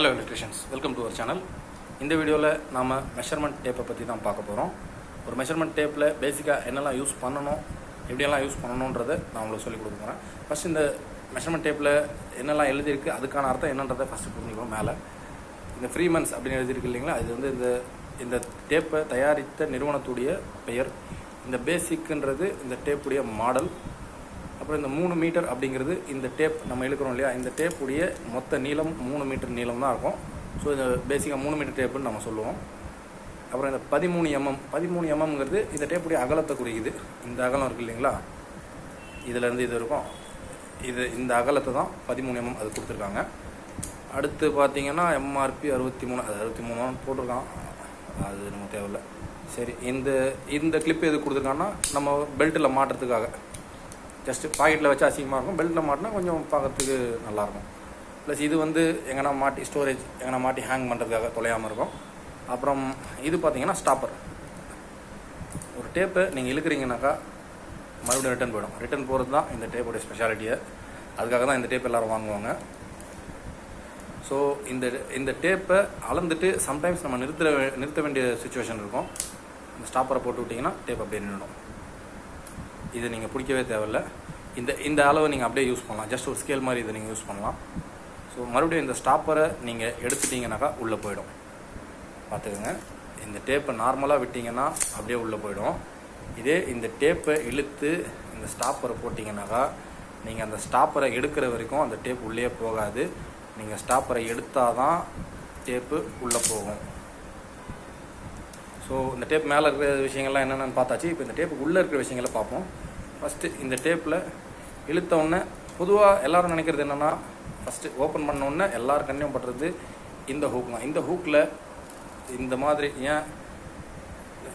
Hello electricians welcome to our channel இந்த வீடியோவில் நாம் மெஷர்மெண்ட் டேப்பை பற்றி தான் பார்க்க போகிறோம் ஒரு மெஷர்மெண்ட் டேப்பில் பேசிக்காக என்னெல்லாம் யூஸ் பண்ணணும் எப்படியெல்லாம் யூஸ் பண்ணணுன்றதை நான் உங்களுக்கு சொல்லிக் கொடுக்க போகிறேன் ஃபஸ்ட் இந்த மெஷர்மெண்ட் டேப்பில் என்னெல்லாம் எழுதியிருக்கு அதுக்கான அர்த்தம் என்னன்றதை ஃபஸ்ட்டு புரிஞ்சுக்கணும் மேலே. இந்த ஃப்ரீ மந்த்ஸ் அப்படின்னு எழுதியிருக்கு இல்லைங்களா? இது வந்து இந்த இந்த டேப்பை தயாரித்த நிறுவனத்துடைய பெயர். இந்த பேசிக்குன்றது இந்த டேப்புடைய மாடல் அப்புறம் இந்த மூணு மீட்டர் அப்படிங்கிறது இந்த டேப் நம்ம இழுக்கிறோம் இல்லையா? இந்த டேப்புடைய மொத்த நீளம் மூணு மீட்டர் நீளம் தான் இருக்கும். ஸோ இந்த பேசிக்காக மூணு மீட்டர் டேப்புன்னு நம்ம சொல்லுவோம். அப்புறம் இந்த பதிமூணு எம்எம் பதிமூணு எம்எம்ங்கிறது இந்த டேப்புடைய அகலத்தை குறிக்குது. இந்த அகலம் இருக்குது இல்லைங்களா? இதுலேருந்து இது இருக்கும். இது இந்த அகலத்தை தான் பதிமூணு எம்எம் அது கொடுத்துருக்காங்க. அடுத்து பார்த்தீங்கன்னா எம்ஆர்பி அறுபத்தி மூணு அது அறுபத்தி மூணு போட்டிருக்கான். அது நமக்கு தேவையில்லை. சரி இந்த இந்த கிளிப் எது கொடுத்துருக்காங்கன்னா நம்ம பெல்ட்டில் மாட்டுறதுக்காக. ஜஸ்ட் பாக்கெட்டில் வச்சா அசிங்கமாக இருக்கும். பெல்ட்டில் மாட்டினா கொஞ்சம் பார்க்கறதுக்கு நல்லாயிருக்கும். ப்ளஸ் இது வந்து எங்கன்னா மாட்டி ஸ்டோரேஜ் எங்கன்னா மாட்டி ஹேங் பண்ணுறதுக்காக தொலையாமல் இருக்கும். அப்புறம் இது பார்த்தீங்கன்னா ஸ்டாப்பர் ஒரு டேப்பை நீங்கள் இழுக்கிறீங்கனாக்கா மறுபடியும் ரிட்டன் போயிடும். ரிட்டர்ன் போகிறது தான் இந்த டேப்போடைய ஸ்பெஷாலிட்டியை அதுக்காக தான் இந்த டேப் எல்லோரும் வாங்குவாங்க. ஸோ இந்த இந்த டேப்பை அளந்துட்டு சம்டைம்ஸ் நம்ம நிறுத்த வே- நிறுத்த வேண்டிய சுச்சுவேஷன் இருக்கும். இந்த ஸ்டாப்பரை போட்டு விட்டிங்கன்னா டேப் அப்படியே நின்றுடும் இது நீங்கள் பிடிக்கவே தேவையில்ல. இந்த இந்த அளவை நீங்கள் அப்படியே யூஸ் பண்ணலாம். ஜஸ்ட் ஒரு ஸ்கேல் மாதிரி இதை நீங்கள் யூஸ் பண்ணலாம். ஸோ மறுபடியும் இந்த ஸ்டாப்பரை நீங்கள் எடுத்துட்டிங்கனாக்கா உள்ளே போயிடும். பார்த்துக்கோங்க. இந்த டேப்பை நார்மலாக விட்டிங்கன்னா அப்படியே உள்ளே போயிடும். இதே இந்த டேப்பை இழுத்து இந்த ஸ்டாப்பரை போட்டிங்கனாக்கா நீங்கள் அந்த ஸ்டாப்பரை எடுக்கிற வரைக்கும் அந்த டேப் உள்ளே போகாது. நீங்கள் ஸ்டாப்பரை எடுத்தால் தான் டேப்பு உள்ளே போகும். ஸோ இந்த டேப் மேலே இருக்கிற விஷயங்கள்லாம் என்னென்னு பார்த்தாச்சு. இப்போ இந்த டேப்புக்கு உள்ளே இருக்கிற விஷயங்களை பார்ப்போம். ஃபஸ்ட்டு இந்த டேப்பில் இழுத்தவுடனே பொதுவாக எல்லாரும் நினைக்கிறது என்னென்னா ஃபஸ்ட்டு ஓப்பன் பண்ணோடனே எல்லார் கண்ணையும் படுறது இந்த ஹூக் தான். இந்த ஹூக்கில் இந்த மாதிரி ஏன்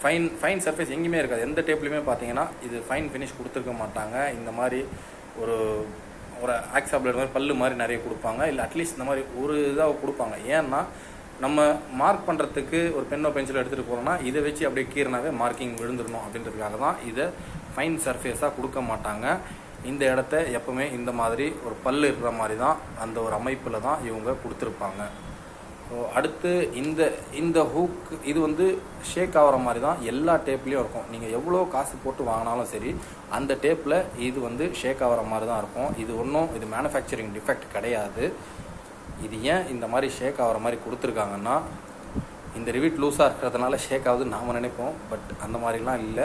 ஃபைன் ஃபைன் சர்ஃபேஸ் எங்கேயுமே இருக்காது. எந்த டேப்லையுமே பார்த்தீங்கன்னா இது ஃபைன் ஃபினிஷ் கொடுத்துருக்க மாட்டாங்க. இந்த மாதிரி ஒரு ஒரு ஆக்ஸாப்ளேட் மாதிரி பல்லு மாதிரி நிறைய கொடுப்பாங்க. இல்லை அட்லீஸ்ட் இந்த மாதிரி ஒரு இதாக கொடுப்பாங்க. ஏன்னா நம்ம மார்க் பண்ணுறதுக்கு ஒரு பென்னோ பென்சிலோ எடுத்துகிட்டு போகிறோம்னா இதை வச்சு அப்படியே கீறினாவே மார்க்கிங் விழுந்துடணும் அப்படின்றதுக்காக தான் இதை ஃபைன் சர்ஃபேஸாக கொடுக்க மாட்டாங்க. இந்த இடத்த எப்பவுமே இந்த மாதிரி ஒரு பல்லு இருக்கிற மாதிரி தான் அந்த ஒரு அமைப்பில் தான் இவங்க கொடுத்துருப்பாங்க. ஸோ அடுத்து இந்த இந்த ஹூக் இது வந்து ஷேக் ஆகிற மாதிரி தான் எல்லா டேப்லேயும் இருக்கும். நீங்கள் எவ்வளோ காசு போட்டு வாங்கினாலும் சரி அந்த டேப்பில் இது வந்து ஷேக் ஆகிற மாதிரி தான் இருக்கும். இது ஒன்றும் இது மேனுஃபேக்சரிங் டிஃபெக்ட் கிடையாது. இது ஏன் இந்த மாதிரி ஷேக் ஆகிற மாதிரி கொடுத்துருக்காங்கன்னா இந்த ரிவிட் லூஸாக இருக்கிறதுனால ஷேக் ஆகுதுன்னு நாம் நினைப்போம். பட் அந்த மாதிரிலாம் இல்லை.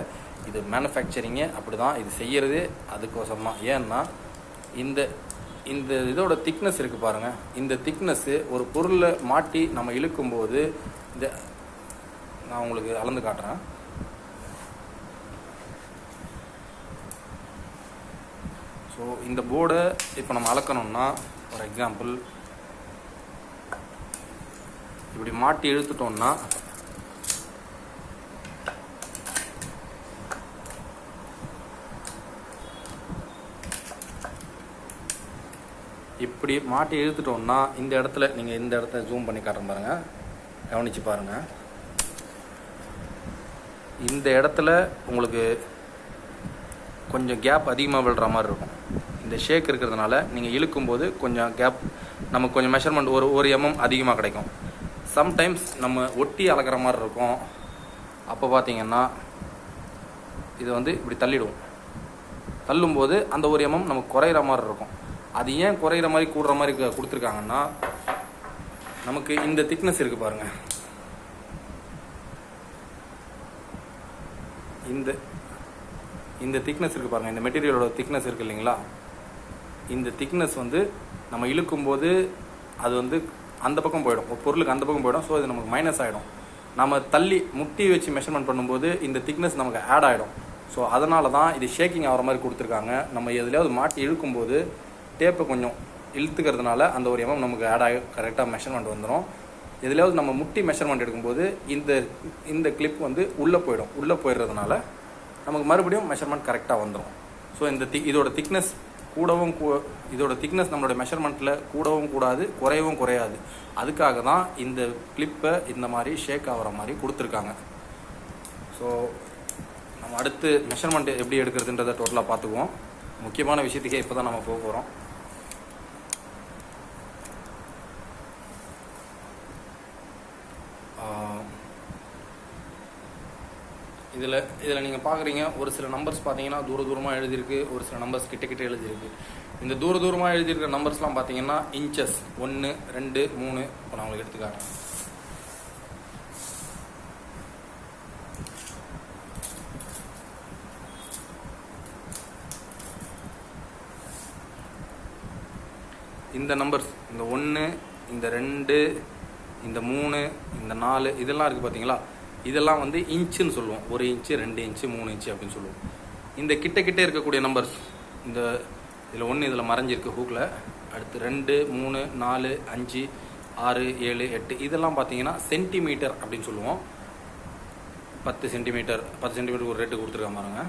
இது மேனுஃபேக்சரிங்கே அப்படி தான் இது செய்கிறது அதுக்கோசமாக ஏன்னா இந்த இந்த இதோட திக்னஸ் இருக்குது பாருங்கள் இந்த திக்னஸ்ஸு ஒரு பொருளை மாட்டி நம்ம இழுக்கும்போது இந்த நான் உங்களுக்கு அளந்து காட்டுறேன். ஸோ இந்த போர்டை இப்போ நம்ம அளக்கணும்னா ஃபார் எக்ஸாம்பிள் இப்படி மாட்டி இழுத்துட்டோம்னா இப்படி மாட்டி இழுத்துட்டோம்னா இந்த இடத்துல நீங்கள் இந்த இடத்த ஜூம் பண்ணி காட்டுறேன் பாருங்கள் கவனித்து பாருங்கள் இந்த இடத்துல உங்களுக்கு கொஞ்சம் கேப் அதிகமாக விழுற மாதிரி இருக்கும். இந்த ஷேக் இருக்கிறதுனால நீங்கள் இழுக்கும்போது கொஞ்சம் கேப் நமக்கு கொஞ்சம் மெஷர்மெண்ட் ஒரு ஒரு எம்எம் அதிகமாக கிடைக்கும். சம்டைம்ஸ் நம்ம ஒட்டி அளக்கிற மாதிரி இருக்கும். அப்போ பார்த்தீங்கன்னா இது வந்து இப்படி தள்ளிடுவோம். தள்ளும்போது அந்த ஒரு எம்எம் நமக்கு குறையிற மாதிரி இருக்கும். அது ஏன் குறையிற மாதிரி கூடுற மாதிரி கொடுத்துருக்காங்கன்னா நமக்கு இந்த திக்னஸ் இருக்குது பாருங்க. இந்த இந்த திக்னஸ் இருக்குது பாருங்க. இந்த மெட்டீரியலோட திக்னஸ் இருக்குது இல்லைங்களா? இந்த திக்னஸ் வந்து நம்ம இழுக்கும்போது அது வந்து அந்த பக்கம் போயிடும். ஒரு பொருளுக்கு அந்த பக்கம் போயிடும். ஸோ இது நமக்கு மைனஸ் ஆகிடும் நம்ம தள்ளி முட்டி வச்சு மெஷர்மெண்ட் பண்ணும்போது இந்த திக்னஸ் நமக்கு ஆட் ஆகிடும் ஸோ அதனால தான் இது ஷேக்கிங் ஆகிற மாதிரி கொடுத்துருக்காங்க. நம்ம எதுலையாவது மாட்டி இழுக்கும்போது டேப்பை கொஞ்சம் இழுத்துக்கிறதுனால அந்த ஒரு எம்எம் நமக்கு ஆட் ஆகி கரெக்டாக மெஷர்மெண்ட் வந்துடும் எதுலையாவது நம்ம முட்டி மெஷர்மெண்ட் எடுக்கும்போது இந்த இந்த கிளிப் வந்து உள்ளே போயிடும். உள்ளே போயிடுறதுனால நமக்கு மறுபடியும் மெஷர்மெண்ட் கரெக்டாக வந்துடும் ஸோ இந்த தி இதோட திக்னஸ் கூடவும் கூ- இதோட திக்னஸ் நம்மளோட மெஷர்மெண்ட்டில் கூடவும் கூடாது குறையவும் குறையாது. அதுக்காக தான் இந்த கிளிப்பை இந்த மாதிரி ஷேக் ஆகிற மாதிரி கொடுத்துருக்காங்க. ஸோ நம்ம அடுத்து மெஷர்மெண்ட் எப்படி எடுக்கிறதுன்றதை டோட்டலாக பார்த்துக்குவோம். முக்கியமான விஷயத்துக்கே இப்போ தான் நம்ம போக போகிறோம் இதில் இதில் நீங்கள் பார்க்குறீங்க ஒரு சில நம்பர்ஸ் பார்த்தீங்கன்னா தூர தூரமாக எழுதியிருக்கு ஒரு சில நம்பர்ஸ் கிட்ட கிட்ட எழுதியிருக்கு. இந்த தூர தூரமாக எழுதியிருக்கிற நம்பர்ஸ்லாம் பார்த்தீங்கன்னா இன்ச்சஸ் ஒன்று ரெண்டு மூணு இப்போ நான் உங்களுக்கு எடுத்துக்காட்டேன் இந்த நம்பர்ஸ் இந்த ஒன்று இந்த ரெண்டு இந்த மூணு இந்த நாலு இதெல்லாம் இருக்குது பார்த்தீங்களா? இதெல்லாம் வந்து இன்ச்சுன்னு சொல்லுவோம். ஒரு இன்ச்சு ரெண்டு இன்ச்சு மூணு இன்ச்சு அப்படின்னு சொல்லுவோம். இந்த கிட்ட கிட்ட இருக்கக்கூடிய நம்பர்ஸ் இந்த இதில் ஒன்று இதில் மறைஞ்சிருக்கு ஹூக்கில் அடுத்து ரெண்டு மூணு நாலு அஞ்சு ஆறு ஏழு எட்டு இதெல்லாம் பார்த்தீங்கன்னா சென்டிமீட்டர் அப்படின்னு சொல்லுவோம். பத்து சென்டிமீட்டர் பத்து சென்டிமீட்டர் ஒரு ரேட்டு கொடுத்துருக்க பாருங்க.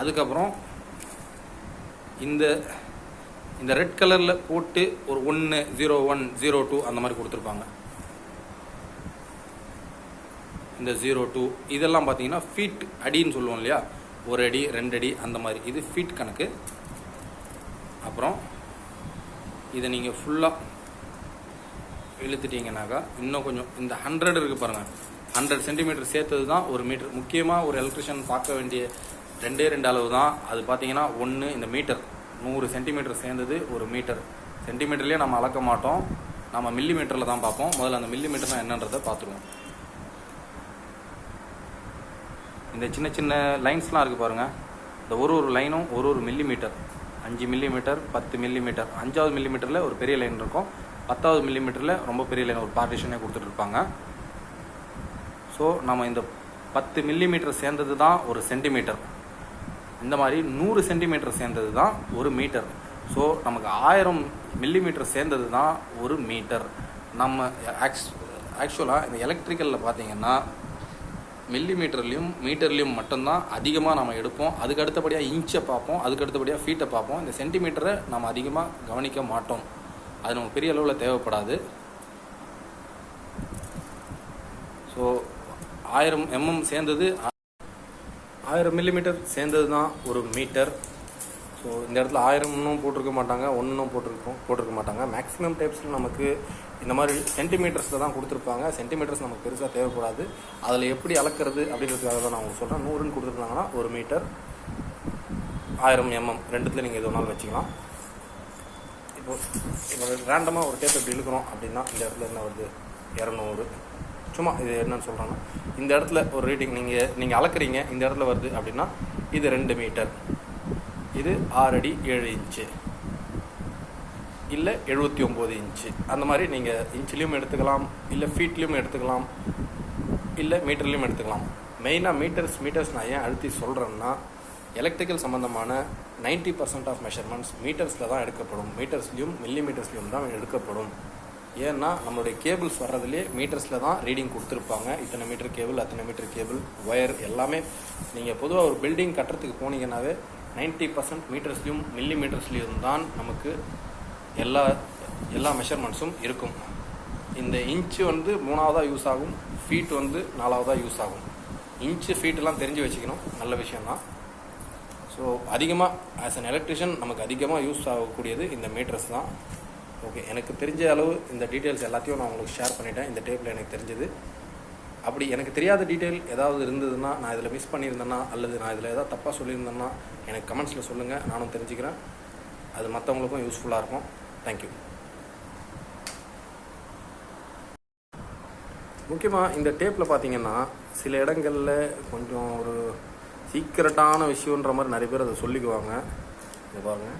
அதுக்கப்புறம் இந்த இந்த ரெட் கலரில் போட்டு ஒரு ஒன்று ஜீரோ ஒன் ஜீரோ டூ அந்த மாதிரி கொடுத்துருப்பாங்க. இந்த ஜீரோ டூ இதெல்லாம் பார்த்தீங்கன்னா ஃபீட் அடின்னு சொல்லுவோம் இல்லையா? ஒரு அடி ரெண்டு அடி அந்த மாதிரி. இது ஃபீட் கணக்கு. அப்புறம் இதை நீங்கள் ஃபுல்லாக இழுத்துட்டீங்கன்னாக்கா இன்னும் கொஞ்சம் இந்த ஹண்ட்ரட் இருக்குது பாருங்கள் ஹண்ட்ரட் சென்டிமீட்டர் சேர்த்தது தான் ஒரு மீட்டர் முக்கியமாக ஒரு எலக்ட்ரிஷியன் பார்க்க வேண்டிய ரெண்டே ரெண்டு அளவு தான். அது பார்த்தீங்கன்னா ஒன்று இந்த மீட்டர் நூறு சென்டிமீட்டர் சேர்ந்தது ஒரு மீட்டர் சென்டிமீட்டர்லேயே நம்ம அளக்க மாட்டோம். நம்ம மில்லி மீட்டரில் தான் பார்ப்போம். முதல்ல அந்த மில்லி தான் என்னன்றதை பார்த்துருவோம். இந்த சின்ன சின்ன லைன்ஸ்லாம் இருக்குது பாருங்கள் இந்த ஒரு ஒரு லைனும் ஒரு ஒரு மில்லி மீட்டர் அஞ்சு மில்லி மீட்டர் பத்து மில்லி மீட்டர் அஞ்சாவது மில்லி மீட்டரில் ஒரு பெரிய லைன் இருக்கும். பத்தாவது மில்லி மீட்டரில் ரொம்ப பெரிய லைன் ஒரு பார்ட்டிஷனே கொடுத்துட்ருப்பாங்க ஸோ நம்ம இந்த பத்து மில்லி மீட்டர் சேர்ந்தது தான் ஒரு சென்டிமீட்டர் இந்த மாதிரி நூறு சென்டிமீட்டர் சேர்ந்தது தான் ஒரு மீட்டர் ஸோ நமக்கு ஆயிரம் மில்லி மீட்டர் சேர்ந்தது தான் ஒரு மீட்டர் நம்ம ஆக்ஸ் ஆக்சுவலாக இந்த எலக்ட்ரிக்கலில் பார்த்தீங்கன்னா மில்லி மீட்டர்லேயும் மீட்டர்லேயும் மட்டும்தான் அதிகமாக நம்ம எடுப்போம். அதுக்கு அடுத்தபடியாக இன்ச்சை பார்ப்போம். அதுக்கு அடுத்தபடியாக ஃபீட்டை பார்ப்போம். இந்த சென்டிமீட்டரை நம்ம அதிகமாக கவனிக்க மாட்டோம். அது நமக்கு பெரிய அளவில் தேவைப்படாது. ஸோ ஆயிரம் எம்எம் சேர்ந்தது ஆயிரம் மில்லிமீட்டர் சேர்ந்தது தான் ஒரு மீட்டர் ஸோ இந்த இடத்துல ஆயிரம்னும் போட்டிருக்க மாட்டாங்க ஒன்றுனும் போட்டிருக்கோம் போட்டிருக்க மாட்டாங்க. மேக்ஸிமம் டைப்ஸில் நமக்கு இந்த மாதிரி சென்டிமீட்டர்ஸில் தான் கொடுத்துருப்பாங்க. சென்டிமீட்டர்ஸ் நமக்கு பெருசாக தேவைப்படாது. அதில் எப்படி அளக்கிறது அப்படின்றதுக்காக தான் நான் உங்களுக்கு சொல்கிறேன் நூறுன்னு கொடுத்துருக்காங்கன்னா ஒரு மீட்டர் ஆயிரம் எம்எம் ரெண்டுத்தில் நீங்கள் எது வேணாலும் வச்சுக்கலாம். இப்போ இப்போ ரேண்டமாக ஒரு டேப் இப்படி இழுக்கிறோம் அப்படின்னா இந்த இடத்துல என்ன வருது? இரநூறு. சும்மா இது என்னன்னு சொல்கிறேன்னா இந்த இடத்துல ஒரு ரீடிங் நீங்கள் நீங்கள் அளக்குறீங்க இந்த இடத்துல வருது அப்படின்னா இது ரெண்டு மீட்டர். இது ஆறு அடி ஏழு இன்ச்சு. இல்லை எழுபத்தி ஒம்பது இன்ச்சு. அந்த மாதிரி நீங்கள் இன்ச்சிலையும் எடுத்துக்கலாம் இல்லை ஃபீட்லேயும் எடுத்துக்கலாம் இல்லை மீட்டர்லேயும் எடுத்துக்கலாம். மெயினாக மீட்டர்ஸ் மீட்டர்ஸ் நான் ஏன் அழுத்தி சொல்கிறேன்னா எலக்ட்ரிக்கல் சம்மந்தமான 90% பர்சன்ட் ஆஃப் மெஷர்மெண்ட்ஸ் மீட்டர்ஸில் தான் எடுக்கப்படும். மீட்டர்ஸ்லையும் மில்லி மீட்டர்ஸ்லேயும் தான் எடுக்கப்படும். ஏன்னா நம்மளுடைய கேபிள்ஸ் வர்றதுலேயே மீட்டர்ஸில் தான் ரீடிங் கொடுத்துருப்பாங்க. இத்தனை மீட்டர் கேபிள் அத்தனை மீட்டர் கேபிள் ஒயர் எல்லாமே. நீங்கள் பொதுவாக ஒரு பில்டிங் கட்டுறதுக்கு போனீங்கன்னாவே 90% பர்சன்ட் மீட்டர்ஸ்லையும் மில்லி மீட்டர்ஸ்லையும் தான் நமக்கு எல்லா எல்லா மெஷர்மெண்ட்ஸும் இருக்கும். இந்த இன்ச்சு வந்து மூணாவதாக யூஸ் ஆகும் ஃபீட் வந்து நாலாவதாக யூஸ் ஆகும். இன்ச்சு ஃபீட்டெல்லாம் தெரிஞ்சு வச்சுக்கணும் நல்ல விஷயந்தான் ஸோ அதிகமாக ஆஸ் அன் எலக்ட்ரிஷியன் நமக்கு அதிகமாக யூஸ் ஆகக்கூடியது இந்த மீட்டர்ஸ் தான். ஓகே எனக்கு தெரிஞ்ச அளவு இந்த டீட்டெயில்ஸ் எல்லாத்தையும் நான் உங்களுக்கு ஷேர் பண்ணிட்டேன். இந்த டேப்பில் எனக்கு தெரிஞ்சது. அப்படி எனக்கு தெரியாத டீட்டெயில் ஏதாவது இருந்ததுன்னா நான் இதில் மிஸ் பண்ணியிருந்தேன்னா அல்லது நான் இதில் ஏதாவது தப்பாக சொல்லியிருந்தேன்னா எனக்கு கமெண்ட்ஸில் சொல்லுங்கள் நானும் தெரிஞ்சுக்கிறேன். அது மற்றவங்களுக்கும் யூஸ்ஃபுல்லாக இருக்கும். தேங்க்யூ முக்கியமாக இந்த டேப்பில் பார்த்தீங்கன்னா சில இடங்களில் கொஞ்சம் ஒரு சீக்கிரட்டான விஷயன்ற மாதிரி நிறைய பேர் அதை சொல்லிக்குவாங்க. இதை பாருங்க.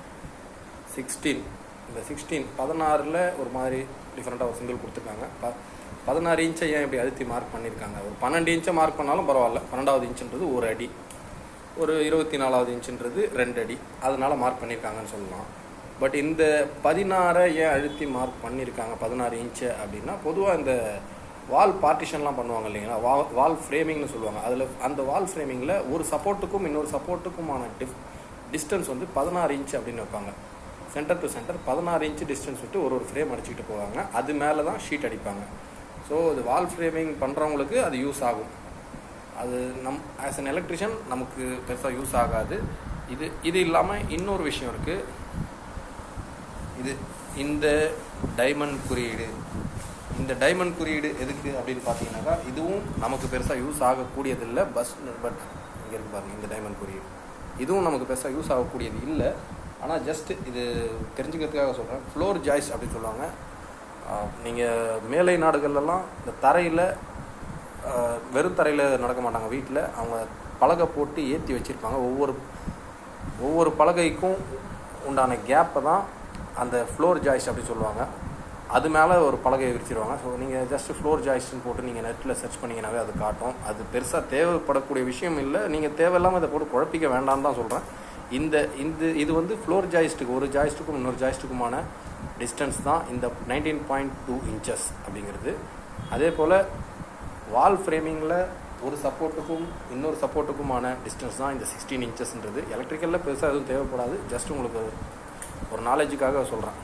சிக்ஸ்டீன் இந்த சிக்ஸ்டீன் பதினாறில் ஒரு மாதிரி டிஃப்ரெண்ட்டாக ஒரு சிங்கிள் கொடுத்துருக்காங்க. ப பதினாறு இன்ச்சை ஏன் இப்படி அழுத்தி மார்க் பண்ணியிருக்காங்க ஒரு பன்னெண்டு இன்ச்சை மார்க் பண்ணாலும் பரவாயில்ல. பன்னெண்டாவது இன்ச்சுன்றது ஒரு அடி. ஒரு இருபத்தி நாலாவது இன்ச்சுன்றது ரெண்டு அடி. அதனால் மார்க் பண்ணியிருக்காங்கன்னு சொல்லலாம். பட் இந்த பதினாறை ஏன் அழுத்தி மார்க் பண்ணியிருக்காங்க பதினாறு இன்ச்சு அப்படின்னா பொதுவாக இந்த வால் பார்ட்டிஷன்லாம் பண்ணுவாங்க இல்லைங்களா? வா வால் ஃப்ரேமிங்னு சொல்லுவாங்க. அதில் அந்த வால் ஃப்ரேமிங்கில் ஒரு சப்போர்ட்டுக்கும் இன்னொரு சப்போர்ட்டுக்குமான டிஃப் டிஸ்டன்ஸ் வந்து பதினாறு இன்ச் அப்படின்னு வைப்பாங்க. சென்டர் டு சென்டர் பதினாறு இன்ச்சு டிஸ்டன்ஸ் விட்டு ஒரு ஒரு ஃப்ரேம் அடிச்சுக்கிட்டு போவாங்க. அது மேலே தான் ஷீட் அடிப்பாங்க. ஸோ இது வால் ஃப்ரேமிங் பண்ணுறவங்களுக்கு அது யூஸ் ஆகும். அது நம் ஆஸ் அன் எலக்ட்ரிஷியன் நமக்கு பெருசாக யூஸ் ஆகாது. இது இது இல்லாமல் இன்னொரு விஷயம் இருக்குது இது இந்த டைமண்ட் குறியீடு. இந்த டைமண்ட் குறியீடு எதுக்கு அப்படின்னு பார்த்தீங்கன்னாக்கா இதுவும் நமக்கு பெருசாக யூஸ் ஆகக்கூடியதில்லை. பஸ் பட் இங்கே இருக்கு பாருங்கள் இந்த டைமண்ட் குறியீடு. இதுவும் நமக்கு பெருசாக யூஸ் ஆகக்கூடியது இல்லை. ஆனால் ஜஸ்ட் இது தெரிஞ்சுக்கிறதுக்காக சொல்கிறேன் ஃப்ளோர் ஜாய்ஸ் அப்படின்னு சொல்லுவாங்க. நீங்கள் மேலை நாடுகள்லாம் இந்த தரையில் வெறும் தரையில் நடக்க மாட்டாங்க வீட்டில் அவங்க பலகை போட்டு ஏற்றி வச்சுருப்பாங்க. ஒவ்வொரு ஒவ்வொரு பலகைக்கும் உண்டான கேப்பை தான் அந்த ஃப்ளோர் ஜாய்ஸ் அப்படி சொல்லுவாங்க. அது மேலே ஒரு பலகையை விரிச்சிருவாங்க. ஸோ நீங்கள் ஜஸ்ட் ஃப்ளோர் ஜாய்ஸ்ன்னு போட்டு நீங்கள் நெட்டில் சர்ச் பண்ணிங்கனாவே அது காட்டும். அது பெருசாக தேவைப்படக்கூடிய விஷயம் இல்லை. நீங்கள் தேவையில்லாமல் இதை போட்டு குழப்பிக்க வேண்டாம்னு தான் சொல்கிறேன் இந்த இந்த இது வந்து ஃப்ளோர் ஜாய்ஸ்ட்டுக்கு ஒரு ஜாய்ஸ்ட்டுக்கும் இன்னொரு ஜாய்ஸ்ட்டுக்குமான டிஸ்டன்ஸ் தான் இந்த நைன்டீன் பாயிண்ட் டூ இன்ச்சஸ் அப்படிங்கிறது. அதே போல் வால் ஃப்ரேமிங்கில் ஒரு சப்போர்ட்டுக்கும் இன்னொரு சப்போர்ட்டுக்குமான டிஸ்டன்ஸ் தான் இந்த சிக்ஸ்டீன் இன்ச்சஸ்ன்றது எலக்ட்ரிக்கலில் பெருசாக எதுவும் தேவைப்படாது. ஜஸ்ட் உங்களுக்கு ஒரு நாலேஜுக்காக சொல்கிறேன்